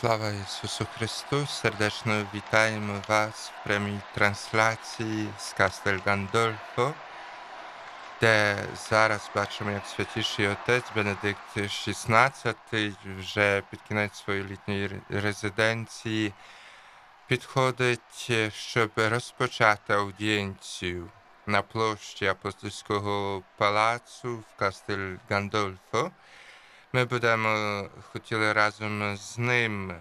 Слава Ісусу Христу! Сердечно вітаємо вас в прямій трансляції з Кастель Гандольфо, де зараз бачимо, як святіший отець Бенедикт XVI вже під кінець своєї літньої резиденції підходить, щоб розпочати аудієнцію на площі Апостольського палацу в Кастель Гандольфо. Ми будемо хотіли разом з ним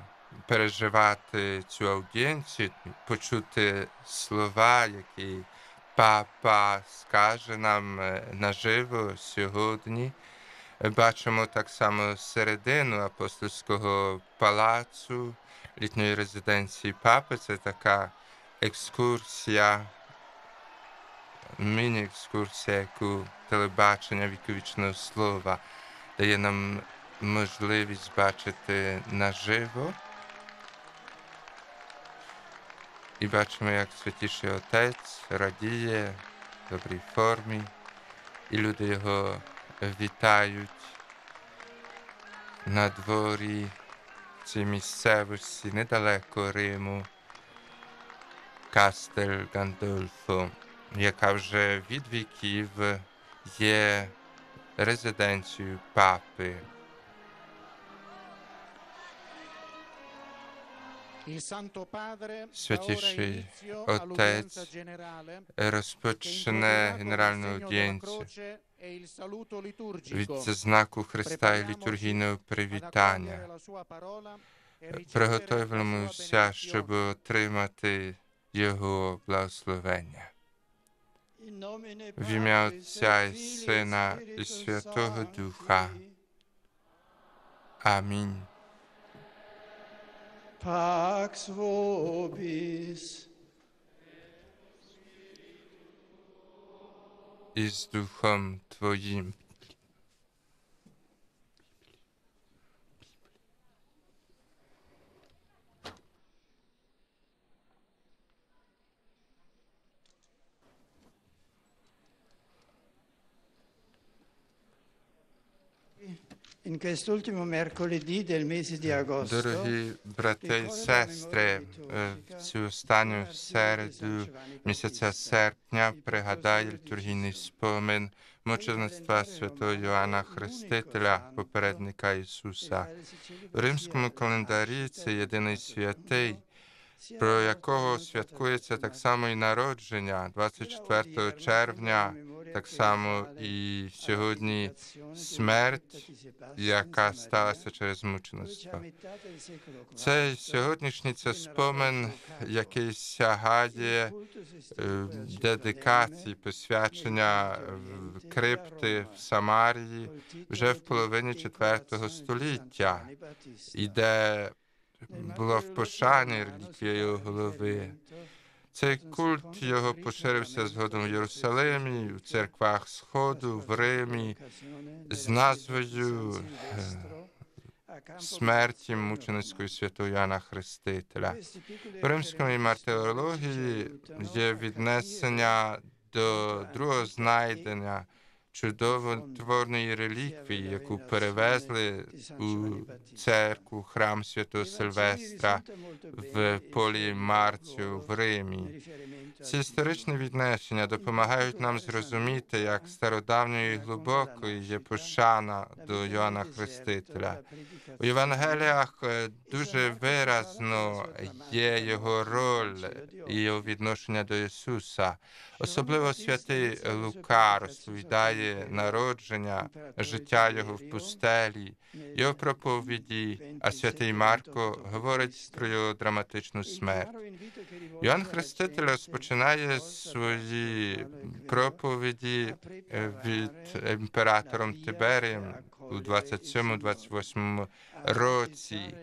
переживати цю аудієнцію, почути слова, які папа скаже нам е, наживо сьогодні. Бачимо так само середину апостольського палацу літньої резиденції папи. Це така екскурсія, міні-екскурсія, яку телебачення віковічного слова дає нам можливість бачити наживо. І бачимо, як святіший отець радіє в добрій формі, і люди його вітають на дворі цій місцевості недалеко Риму, Кастель Гандольфо, яка вже від віків є резиденцією папи. Святіший Отець розпочне генеральну аудієнцію від знаку Христа і літургійного привітання. Приготовимося, щоб отримати Його благословення. В ім'я Отця і Сина і Святого Духа. Амінь. Pax vobis. І з Духом Твоїм. Дорогі брати і сестри, в цю останню середу місяця серпня пригадає літургійний спомин мучеництва святого Йоанна Хрестителя, попередника Ісуса. У римському календарі це єдиний святий, про якого святкується так само і народження 24 червня, так само і сьогодні смерть, яка сталася через мучеництво. Цей сьогоднішній це спомин, який сягає е, дедикації, посвячення крипти в Самарії вже в половині IV століття, і де було в пошані реліквія його голови. Цей культ його поширився згодом в Єрусалимі, в церквах Сходу, в Римі, з назвою е, смерті мученицької святого Яна Хрестителя. В римської мартирології є віднесення до другого знайдення чудовотворної реліквії, яку перевезли у церкву храм святого Сильвестра в полі Марцію в Римі. Ці історичні віднесення допомагають нам зрозуміти, як стародавньою і глибокою є пошана до Йоанна Хрестителя. У Євангеліях е, дуже виразно є його роль і його відношення до Ісуса. Особливо святий Лука розповідає народження, життя його в пустелі, його проповіді, а святий Марко говорить про його драматичну смерть. Йоанн Хреститель розпочинає свої проповіді е, від імператором Тиберієм у 27-28 році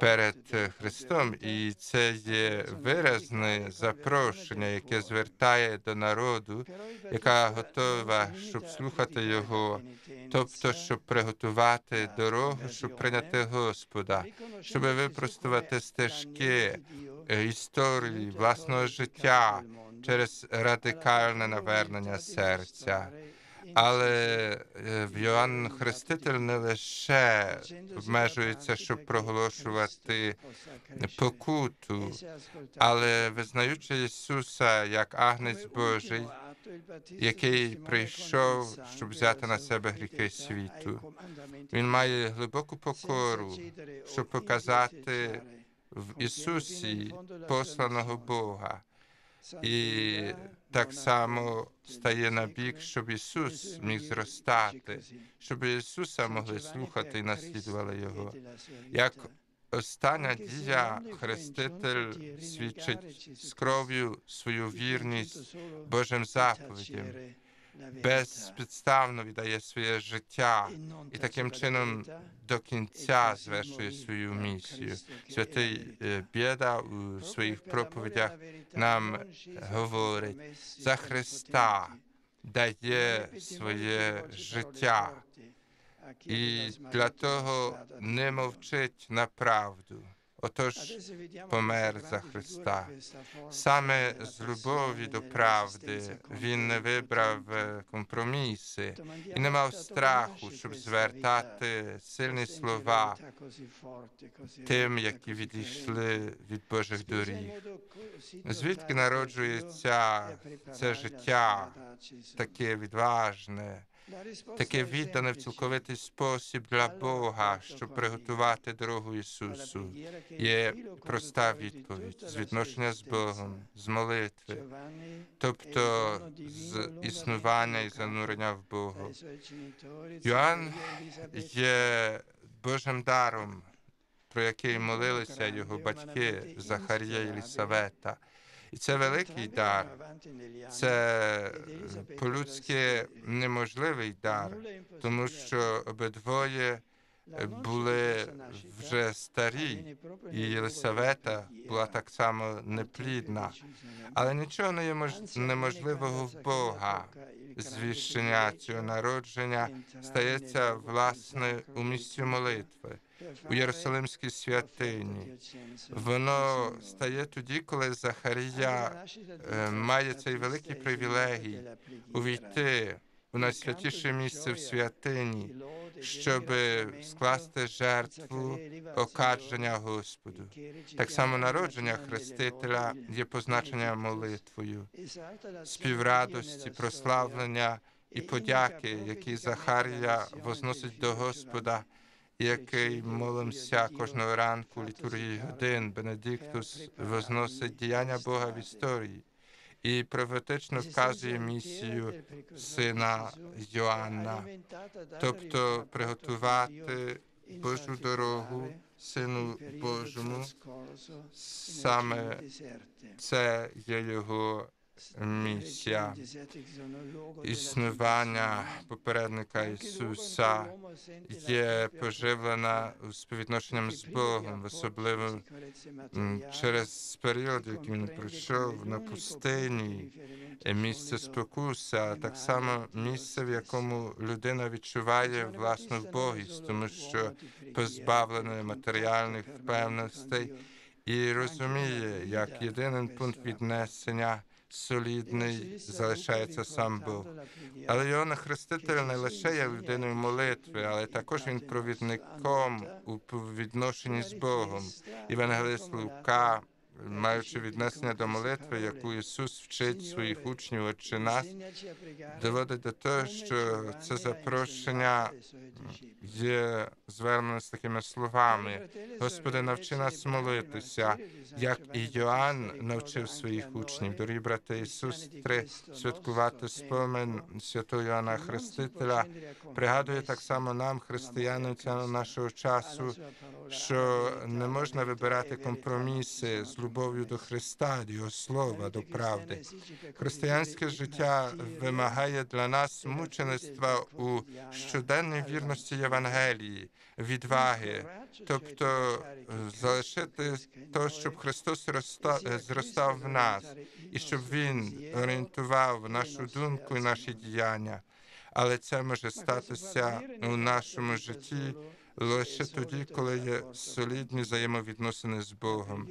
перед Христом, і це є виразне запрошення, яке звертає до народу, яка готова, щоб слухати його, тобто щоб приготувати дорогу, щоб прийняти Господа, щоб випростувати стежки е, історії власного життя через радикальне навернення серця. Але е, Йоанн Хреститель не лише обмежується, щоб проголошувати покуту, але визнаючи Ісуса як Агнець Божий, який прийшов, щоб взяти на себе гріхи світу. Він має глибоку покору, щоб показати в Ісусі посланого Бога. І так само стає на бік, щоб Ісус міг зростати, щоб Ісуса могли слухати і наслідували Його. Як остання дія, Хреститель свідчить з кров'ю свою вірність Божим заповідям, безпідставно віддає своє життя і таким чином до кінця звершує свою місію. Святий е, Бєда у своїх проповідях нам говорить за Христа дає своє життя і для того не мовчить на правду. Отож, помер за Христа. Саме з любові до правди він не вибрав е, компроміси і не мав страху, щоб звертати сильні слова тим, які відійшли від Божих доріг. Звідки народжується це життя, таке відважне, таке віддане в цілковитий спосіб для Бога, щоб приготувати дорогу Ісусу. Є проста відповідь з відношення з Богом, з молитви, тобто з існування і занурення в Бога. Йоанн є Божим даром, про який молилися його батьки Захарія і Єлісавета. І це великий дар, це по-людськи неможливий дар, тому що обидвоє були вже старі, і Єлисавета була так само неплідна. Але нічого не є мож- неможливого в Бога. Звіщення цього народження стається власне у місці молитви, у Єрусалимській святині. Воно стає тоді, коли Захарія е, має цей великий привілегій увійти у найсвятіше місце в святині, щоб скласти жертву окадження Господу. Так само народження Хрестителя є позначення молитвою, співрадості, прославлення і подяки, які Захарія возносить до Господа, який молимося кожного ранку літургії годин. Бенедиктус возносить діяння Бога в історії і профетично вказує місію сина Йоанна, тобто приготувати Божу дорогу Сину Божому. Саме це є його місія існування попередника Ісуса є поживлена співвідношенням з Богом, особливо через період, який він пройшов на пустині, е, місце спокуси, а так само місце, в якому людина відчуває власну вбогість, тому що позбавленої матеріальних впевненостей і розуміє, як єдиний пункт віднесення солідний залишається сам Бог. Але Йоанна Хреститель не лише є людиною молитви, але також він провідником у відношенні з Богом. Євангелист Лука, маючи віднесення до молитви, яку Ісус вчить своїх учнів «Отче нас, доводить до того, що це запрошення є звернено з такими словами: Господи, навчи нас молитися, як і Йоанн навчив своїх учнів. Дорогі брати і сестри, святкувати спомин святого Йоанна Хрестителя пригадує так само нам, християнам нашого часу, що не можна вибирати компроміси з любов'ю до Христа, до Його слова, до правди. Християнське життя вимагає для нас мучеництва у щоденній вірності Євангелії, відваги, тобто е, залишити то, щоб Христос е, зростав в нас, і щоб Він орієнтував нашу думку і наші діяння. Але це може статися у нашому житті лише тоді, коли є солідні взаємовідносини з Богом.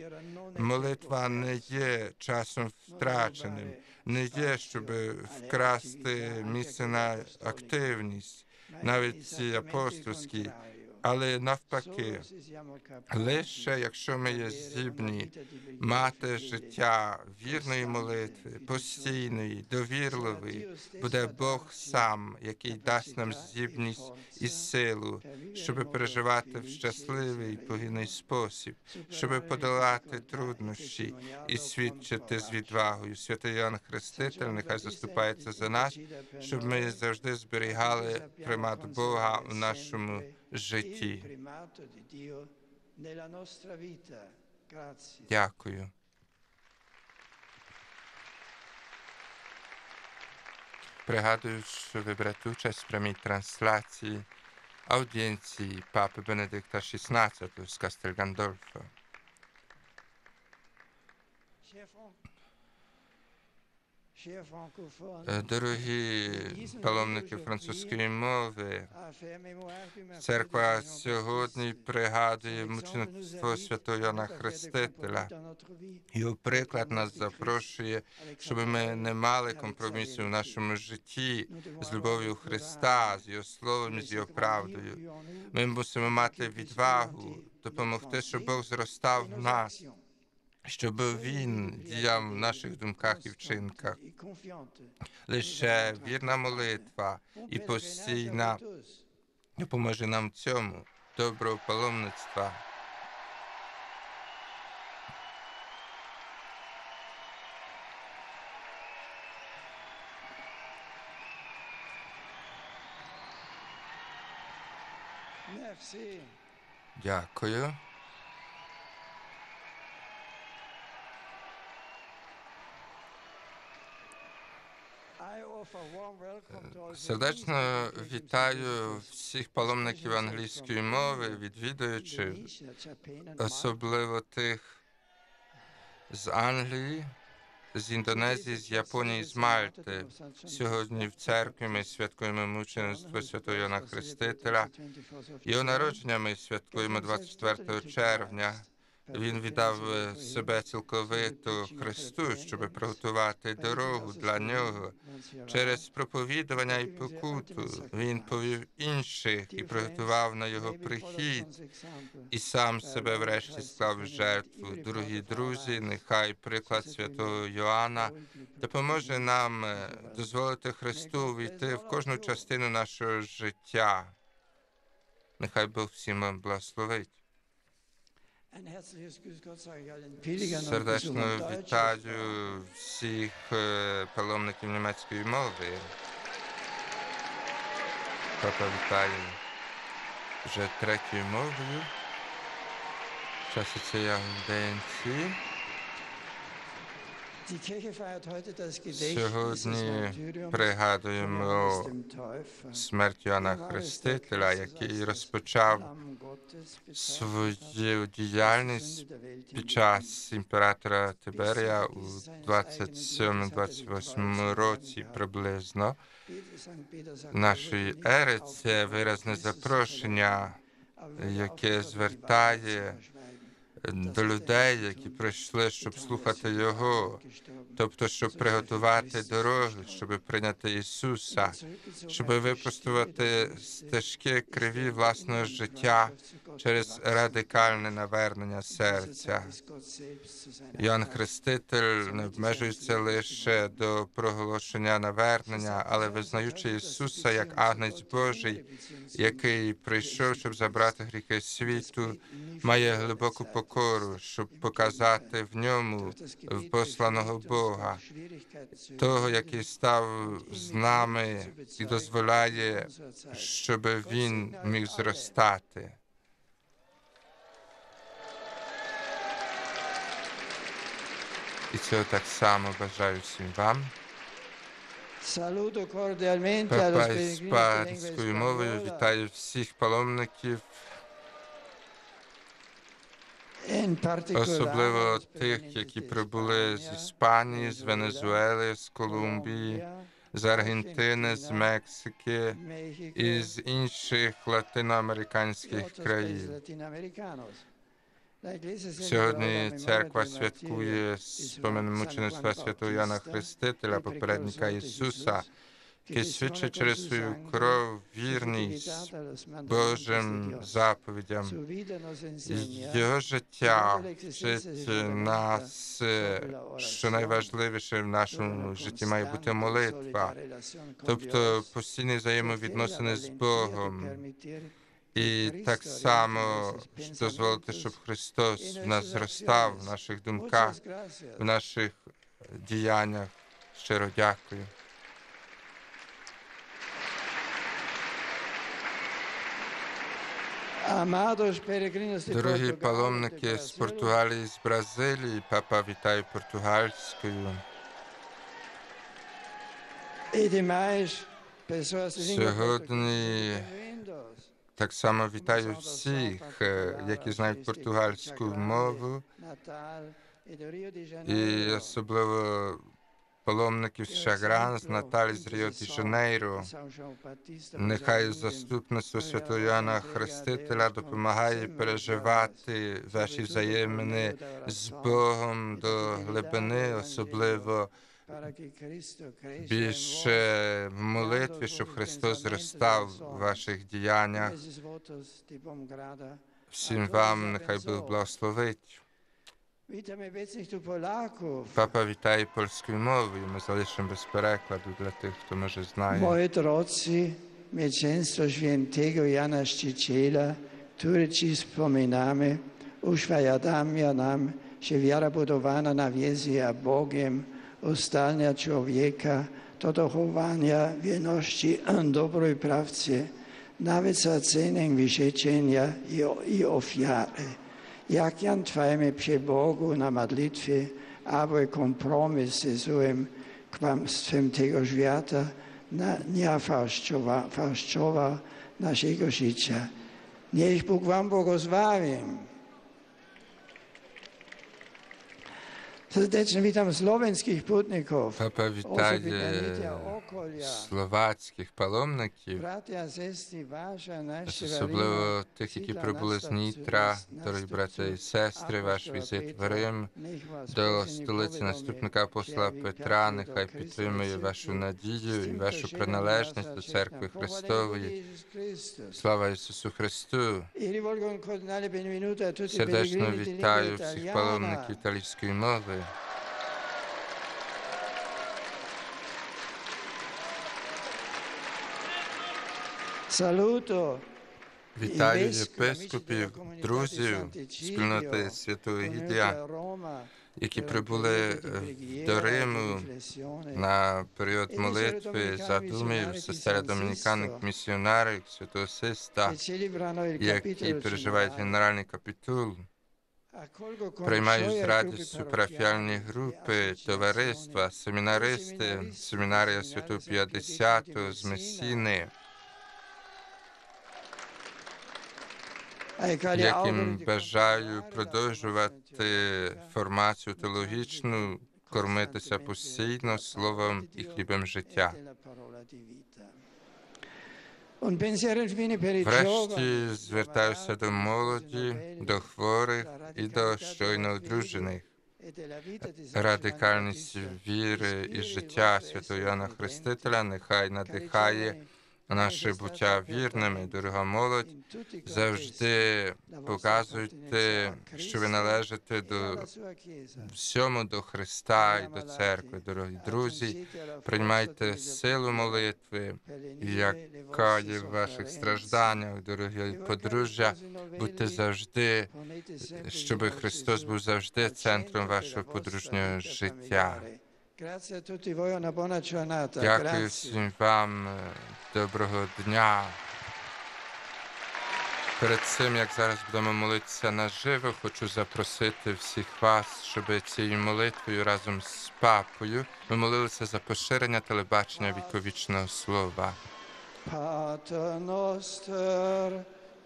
Молитва не є часом втраченим, не є, щоб вкрасти місце на активність, навіть ці апостольські, але навпаки, лише якщо ми є здібні мати життя вірної молитви, постійної, довірливої, буде Бог сам, який дасть нам здібність і силу, щоб переживати в щасливий погідний спосіб, щоб подолати труднощі і свідчити з відвагою. Святий Іоанн Хреститель, нехай заступається за нас, щоб ми завжди зберігали примат Бога у нашому житті. Дякую. Пригадую, що ви берете участь в прямій трансляції аудієнції папи Бенедикта XVI з Кастель Гандольфо. Е, Дорогі паломники французької мови, церква сьогодні пригадує мучеництво святого Йоанна Хрестителя. Його приклад нас запрошує, щоб ми не мали компромісів в нашому житті з любов'ю Христа, з його словом, з його правдою. Ми мусимо мати відвагу, допомогти, щоб Бог зростав в нас, щоб він діяв в наших думках і вчинках. Лише вірна молитва і постійна допоможе нам в цьому доброго паломництва. Дякую. Сердечно вітаю всіх паломників англійської мови, відвідуючих, особливо тих з Англії, з Індонезії, з Японії, з Мальти. Сьогодні в церкві ми святкуємо мучеництво Святого Йона Хрестителя. Його народження ми святкуємо 24 червня. Він віддав е, себе цілковито Христу, щоб приготувати дорогу для нього. Через проповідування і покуту він повів інших і приготував на його прихід, і сам себе врешті склав жертву. Дорогі друзі, нехай приклад святого Йоанна допоможе нам е, дозволити Христу війти в кожну частину нашого життя. Нехай Бог всім вам благословить. Сердечно вітаю всіх паломників німецької мови. Папа вітає вже третьою мовою. в я цієї ауденції. Сьогодні пригадуємо смерть Йоанна Хрестителя, який розпочав свою діяльність під час імператора Тиберія у 27-28 році приблизно нашої ери. Це виразне запрошення, яке звертає до людей, які прийшли, щоб слухати Його, тобто, щоб приготувати дороги, щоб прийняти Ісуса, щоб випростувати стежки криві власного життя через радикальне навернення серця. Йоанн Хреститель не обмежується лише до проголошення навернення, але визнаючи Ісуса як Агнець Божий, який прийшов, щоб забрати гріхи світу, має глибоку покору, щоб показати в ньому в посланого Бога, того, який став з нами і дозволяє, щоб він міг зростати. І цього так само бажаю всім вам. Папа іспанською мовою вітаю всіх паломників, особливо тих, які прибули з Іспанії, з Венезуели, з Колумбії, з Аргентини, з Мексики і з інших латиноамериканських країн. Сьогодні церква святкує San мучеництва святого Яна Хрестителя, попередника Ісуса, який свідчить через свою кров вірність Божим заповідям. Його життя вчить нас, що найважливіше в нашому житті має бути молитва, тобто постійні взаємовідносини з Богом. І так само дозволити, щоб Христос в нас зростав в наших думках, в наших діяннях. Щиро дякую. Дорогі паломники з Португалії, з Бразилії, папа вітаю португальською. Сьогодні Так само вітаю всіх, е, які знають португальську мову, і особливо паломників з Шагран, з Наталі з Ріо де Жанейро. Нехай заступництво Святого Йоанна Хрестителя допомагає переживати ваші взаємини з Богом до глибини, особливо більше в молитві, щоб Христос зростав у ваших діяннях. Всім вам нехай Бог благословить. Witamy wiecznych Polaków. Papa witaj Polski mówi. My zaliczymy bez przekładu dla tych, kto może znaje. Moi drodzy, męczeństwo świętego Jana Szczyciela, który dziś wspominamy, uświadamia nam, że wiara budowana na wiezie a Bogiem, ustalnia człowieka, do dochowania wierności dobrej prawcy, nawet za cenę wyrzeczenia i ofiary. Jak trwajmy przy Bogu na modlitwie, aby kompromis ze złym kłamstwem tego świata nie fałszowa, naszego życia. Niech Bóg wam błogosławi. Serdecznie witam słoweńskich putników. Особливо вітає словацьких паломників, особливо тих, які прибули з Нітра, дорогі брати і сестри, ваш візит в Рим до столиці наступника апостола Петра. Нехай підтримує вашу надію і вашу приналежність до церкви Христової. Слава Ісусу Христу! Сердечно вітаю всіх паломників італійської мови. Салуто. Вітаю єпископів, друзів, спільноти Святого Гідія, які прибули е, до Риму на період молитви задумів сестер домініканних місіонерів Святого Систа, які переживають генеральний капітул. Приймаю з радістю парафіальні групи, товариства, семінаристи, семінарія Святого П'ятдесятого з Месіни, яким бажаю продовжувати формацію теологічну, кормитися постійно словом і хлібом життя. Врешті звертаюся до молоді, до хворих і до щойно одружених. Радикальність віри і життя Святого Яна Хрестителя нехай надихає наше буття вірними, дорога молодь. Завжди показуйте, що ви належите до всьому до Христа і до церкви, дорогі друзі. Приймайте силу молитви, яка є в ваших стражданнях, дорогі подружжя. Будьте завжди, щоб Христос був завжди центром вашого подружнього життя. Дякую всім вам. е, Доброго дня. Перед цим, як зараз будемо молитися наживо, хочу запросити всіх вас, щоб цією молитвою разом з папою ми молилися за поширення телебачення віковічного слова.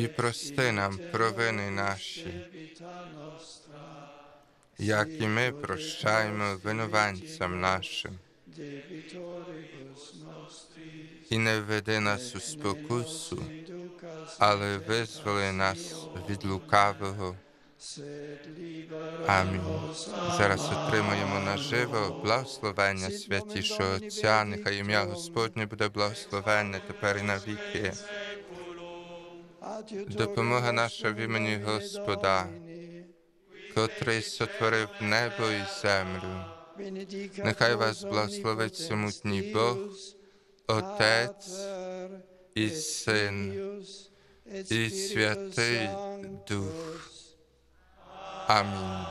І прости нам провини наші, як і ми прощаємо винуватцям нашим. І не веди нас у спокусу, але визволи нас від лукавого. Амінь. Зараз отримуємо наживо благословення святішого Отця, нехай ім'я Господнє буде благословенне тепер і навіки. Допомога наша в імені Господа, котрий сотворив небо і землю. Нехай вас благословить самотній Бог, Отець і Син, і Святий Дух. Амінь.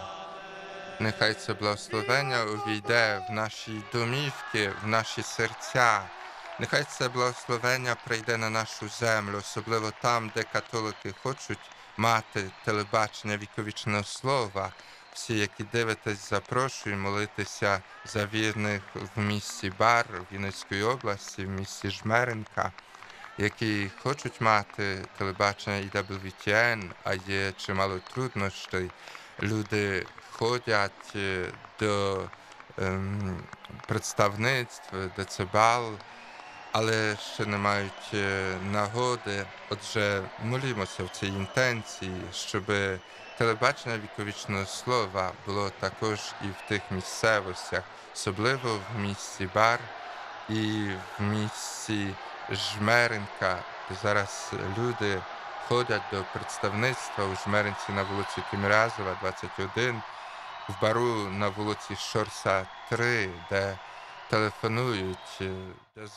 Нехай це благословення увійде в наші домівки, в наші серця. Нехай це благословення прийде на нашу землю, особливо там, де католики хочуть мати телебачення віковічного слова. Всі, які дивитесь, запрошую молитися за вірних в місті Бар Вінницької області, в місті Жмеренка, які хочуть мати телебачення EWTN, а є чимало труднощей. Люди ходять е, до ем, представництв, децибал, але ще не мають е, нагоди. Отже, молімося в цій інтенції, щоб телебачення віковічного слова було також і в тих місцевостях, особливо в місті Бар і в місті Жмеренка, де зараз люди ходять до представництва у Жмеринці на вулиці Тимирязова, 21, в бару на вулиці Шорса 3, де телефонують, е, де